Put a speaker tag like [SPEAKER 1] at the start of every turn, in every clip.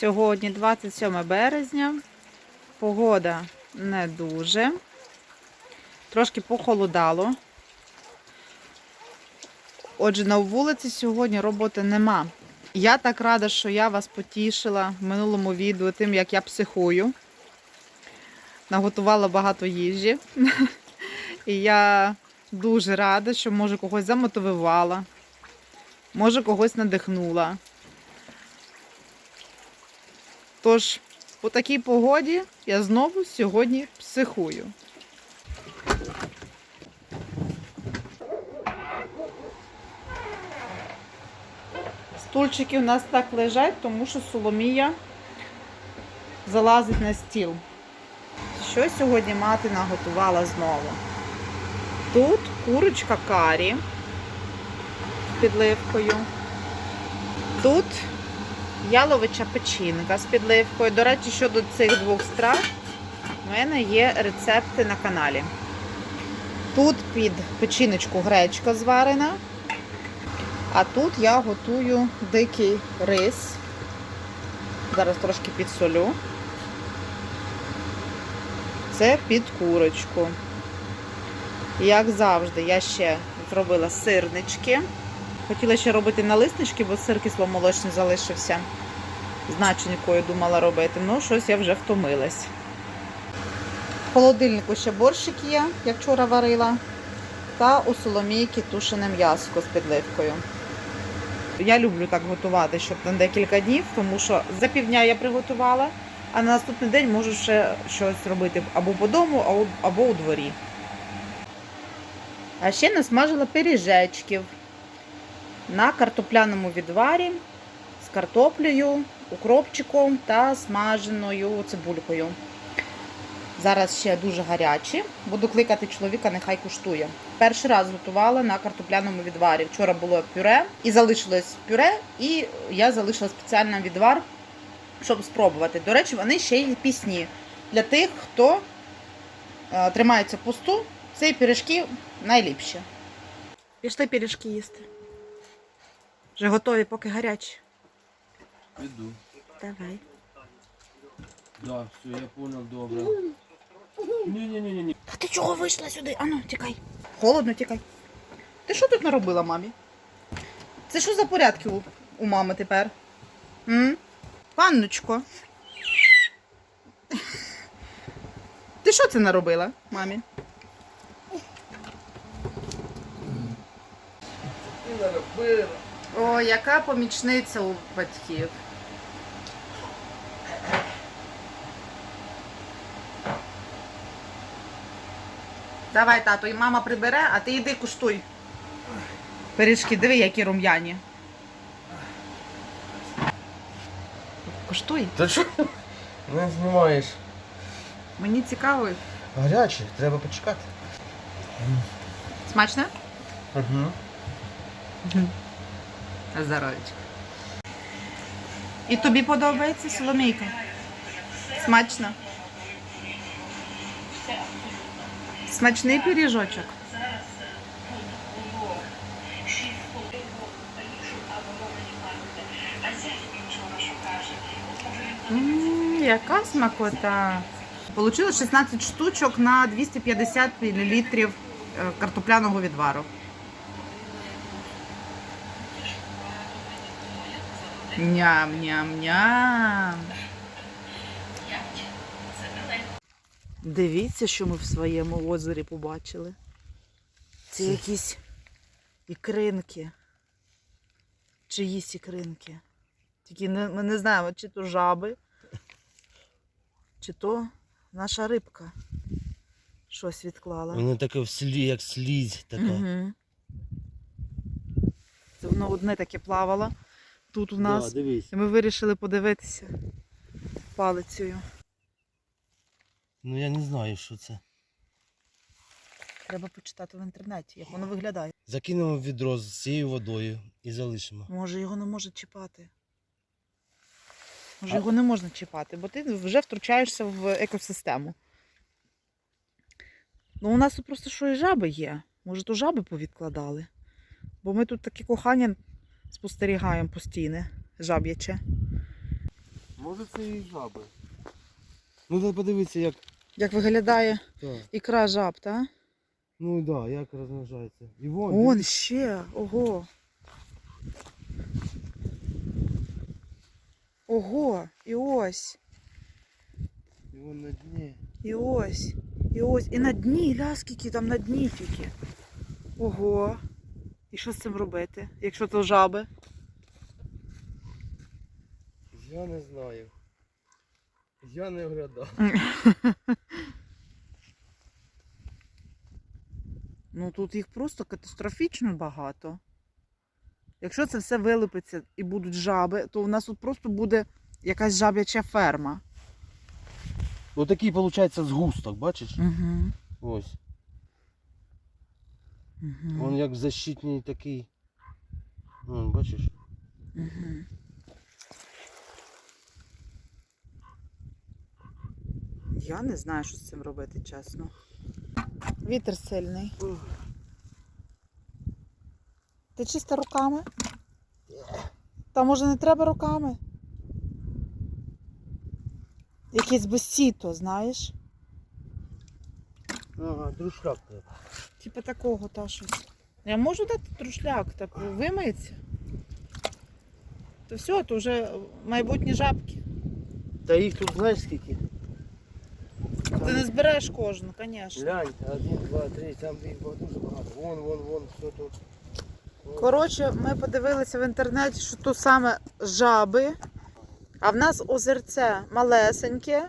[SPEAKER 1] Сьогодні 27 березня. Погода не дуже. Трошки похолодало. Отже, на вулиці сьогодні роботи нема. Я так рада, що я вас потішила в минулому відео тим, як я психую. Наготувала багато їжі. І я дуже рада, що може когось замотивувала, може когось надихнула. Тож, по такій погоді я знову сьогодні психую. Стульчики у нас так лежать, тому що Соломія залазить на стіл. Що сьогодні мати наготувала знову? Тут курочка карі з підливкою. Тут яловича печінка з підливкою. До речі, щодо цих двох страв, в мене є рецепти на каналі. Тут під печіночку гречка зварена, а тут я готую дикий рис. Зараз трошки підсолю. Це під курочку. Як завжди, я ще зробила сирнички. Хотіла ще робити налиснички, бо сир кисломолочний залишився. З начинкою думала робити. Ну, щось я вже втомилась. В холодильнику ще борщик є, як вчора варила. Та у соломійки тушене м'яско з підливкою. Я люблю так готувати, щоб на декілька днів, тому що за півдня я приготувала, а на наступний день можу ще щось робити або по дому, або у дворі. А ще насмажила пиріжечків на картопляному відварі з картоплею, укропчиком та смаженою цибулькою. Зараз ще дуже гарячі. Буду кликати чоловіка, нехай куштує. Перший раз готувала на картопляному відварі. Вчора було пюре і залишилось пюре, і я залишила спеціально відвар, щоб спробувати. До речі, вони ще й пісні. Для тих, хто е, тримається посту, ці пиріжки найліпші. Пішли пиріжки їсти. Вже готові, поки гарячі.
[SPEAKER 2] Іду.
[SPEAKER 1] Давай.
[SPEAKER 2] Да, все, я понял, добре. Ні-ні-ні-ні.
[SPEAKER 1] Та ти чого вийшла сюди? Ану, тікай. Холодно, тікай. Ти що тут наробила мамі? Це що за порядки у, у мами тепер? М? Панночко. Ти що це наробила, мамі? О, яка помічниця у батьків. Давай, тато, і мама прибере, а ти йди куштуй. Пиріжки, диви, які рум'яні. Куштуй.
[SPEAKER 2] Та що? Не знімаєш.
[SPEAKER 1] Мені цікаво.
[SPEAKER 2] Гаряче, треба почекати.
[SPEAKER 1] Смачно?
[SPEAKER 2] Угу.
[SPEAKER 1] Здоровечко. І тобі подобається соломійка? Смачно? Смачний пиріжочок. М, Яка смакота. Получилось 16 штучок на 250 мл картопляного відвару. Ням-ням-ням. Дивіться, що ми в своєму озері побачили. Це якісь ікринки. Чиїсь ікринки. Тільки не, ми не знаємо, чи то жаби, чи то наша рибка щось відклала.
[SPEAKER 2] Воно таке в слі, як слізь така.
[SPEAKER 1] Угу. Це воно одне таке плавало тут у нас.
[SPEAKER 2] Да, дивись.
[SPEAKER 1] І ми вирішили подивитися палицею.
[SPEAKER 2] Ну я не знаю, що це.
[SPEAKER 1] Треба почитати в інтернеті, як воно виглядає.
[SPEAKER 2] Закинемо в відро з цією водою і залишимо.
[SPEAKER 1] Може його не може чіпати. Може
[SPEAKER 2] А-
[SPEAKER 1] його не можна чіпати, бо ти вже втручаєшся в екосистему. Ну, у нас тут просто що і жаби є. Може, то жаби повідкладали. Бо ми тут таке кохання спостерігаємо постійне, жаб'яче.
[SPEAKER 2] Може це і жаби. Ну треба подивитися, як.
[SPEAKER 1] Як виглядає
[SPEAKER 2] Так.
[SPEAKER 1] ікра жаб, так?
[SPEAKER 2] Ну так, да, як розмножається. І вон.
[SPEAKER 1] Он
[SPEAKER 2] дивись.
[SPEAKER 1] ще, ого. Ого, і ось,
[SPEAKER 2] І вон на дні.
[SPEAKER 1] і ось, і ось. І на дні, ля, скільки там на дні тільки. Ого. І що з цим робити, якщо то жаби?
[SPEAKER 2] Я не знаю. Я не оглядав.
[SPEAKER 1] Ну тут їх просто катастрофічно багато. Якщо це все вилипиться і будуть жаби, то у нас тут просто буде якась жаб'яча ферма.
[SPEAKER 2] Отакий виходить згусток, бачиш?
[SPEAKER 1] Угу.
[SPEAKER 2] Ось.
[SPEAKER 1] Угу.
[SPEAKER 2] Вон як защитний такий. Вон, бачиш?
[SPEAKER 1] Угу. Я не знаю, що з цим робити, чесно. Вітер сильний. Ти чисто руками? Та може не треба руками? Якесь безсіто, знаєш?
[SPEAKER 2] Ага, друшляк треба.
[SPEAKER 1] Типа такого та щось. Я можу дати трушляк, так вимиється. То все, то вже майбутні жабки.
[SPEAKER 2] Та їх тут знаєш скільки?
[SPEAKER 1] Ти не збереш кожну, звісно.
[SPEAKER 2] Глянь, один, два, три, там їх ба- дуже багато. Вон, вон, вон, все тут.
[SPEAKER 1] Коротше, ми подивилися в інтернеті, що тут саме жаби, а в нас озерце малесеньке.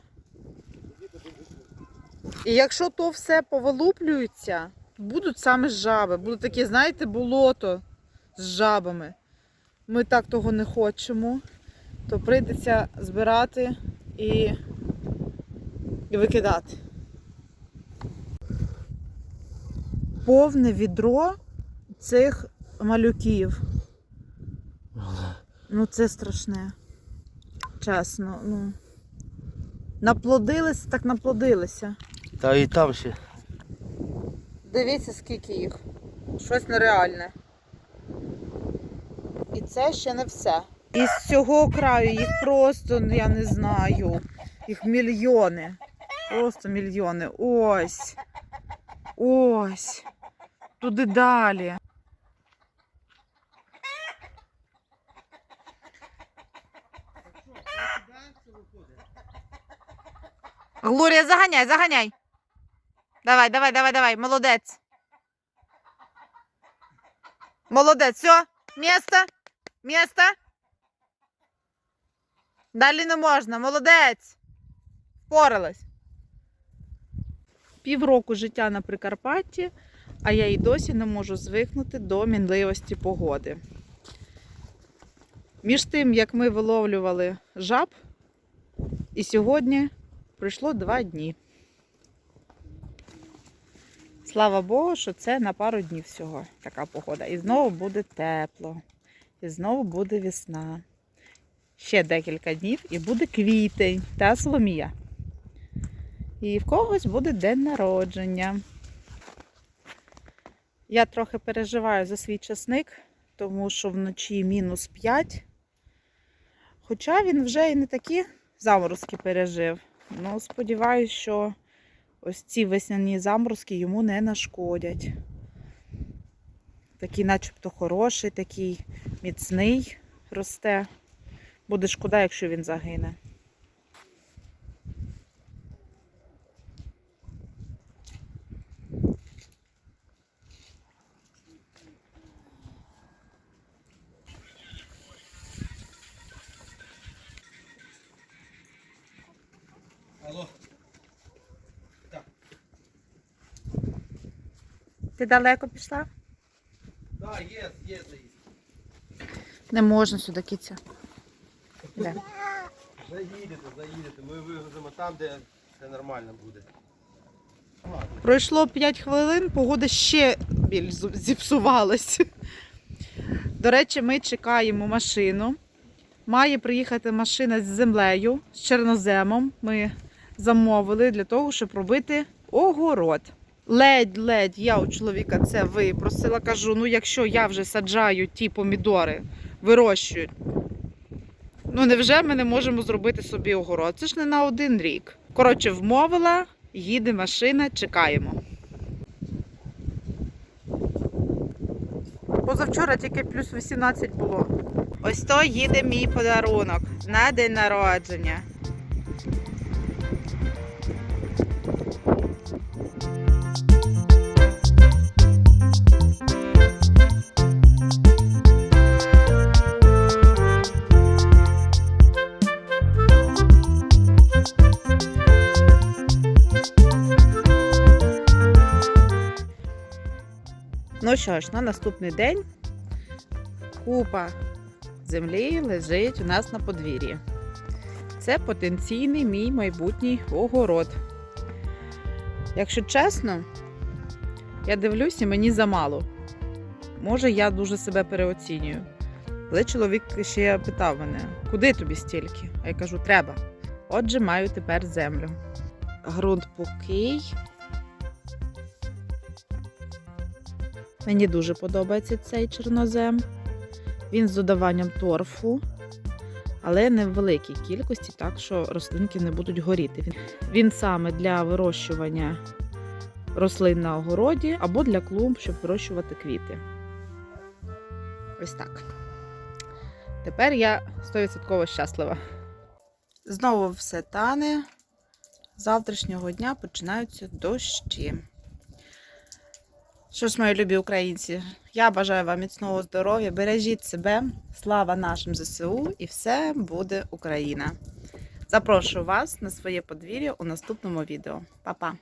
[SPEAKER 1] І якщо то все повилуплюється, будуть саме жаби. Будуть такі, знаєте, болото з жабами. Ми так того не хочемо, то прийдеться збирати і, і викидати. Повне відро цих малюків. Ну це страшне. Чесно, ну. Наплодилися, так наплодилися.
[SPEAKER 2] Та і там ще.
[SPEAKER 1] Дивіться, скільки їх. Щось нереальне. І це ще не все. Із цього краю їх просто, ну, я не знаю, їх мільйони. Просто мільйони. Ось. Ось. Туди далі. Глорія, заганяй, заганяй. Давай, давай, давай, давай, молодець. Молодець, все, місто, місто. Далі не можна, молодець. Впоралась. Півроку життя на Прикарпатті, а я й досі не можу звикнути до мінливості погоди. Між тим, як ми виловлювали жаб, і сьогодні пройшло два дні. Слава Богу, що це на пару днів всього така погода. І знову буде тепло. І знову буде весна. Ще декілька днів і буде квітень та соломія. І в когось буде день народження. Я трохи переживаю за свій часник, тому що вночі мінус 5. Хоча він вже і не такі заморозки пережив. Ну, сподіваюся, що ось ці весняні заморозки йому не нашкодять. Такий начебто хороший, такий міцний росте. Буде шкода, якщо він загине.
[SPEAKER 2] Алло.
[SPEAKER 1] Ти далеко пішла?
[SPEAKER 2] Да, є, є заїзд.
[SPEAKER 1] Не можна сюди киця. Де?
[SPEAKER 2] Заїдете, заїдете. Ми вигрузимо там, де все нормально буде.
[SPEAKER 1] Пройшло 5 хвилин, погода ще більш зіпсувалась. До речі, ми чекаємо машину. Має приїхати машина з землею, з чорноземом. Ми замовили для того, щоб робити огород. Ледь-ледь я у чоловіка це випросила. Кажу: ну якщо я вже саджаю ті помідори, вирощую, Ну невже ми не можемо зробити собі огород? Це ж не на один рік. Коротше, вмовила, їде машина, чекаємо. Позавчора тільки плюс 18 було. Ось то їде мій подарунок на день народження. Що ж, на наступний день купа землі лежить у нас на подвір'ї. Це потенційний мій майбутній огород. Якщо чесно, я дивлюсь і мені замало. Може, я дуже себе переоцінюю. Але чоловік ще питав мене, куди тобі стільки? А я кажу, треба. Отже, маю тепер землю. Грунт пухкий. Мені дуже подобається цей чорнозем. Він з додаванням торфу, але не в великій кількості, так що рослинки не будуть горіти. Він, саме для вирощування рослин на огороді або для клумб, щоб вирощувати квіти. Ось так. Тепер я 100% щаслива. Знову все тане. З завтрашнього дня починаються дощі. Що ж, мої любі українці, я бажаю вам міцного здоров'я, бережіть себе, слава нашим ЗСУ, і все буде Україна. Запрошую вас на своє подвір'я у наступному відео. Па-па!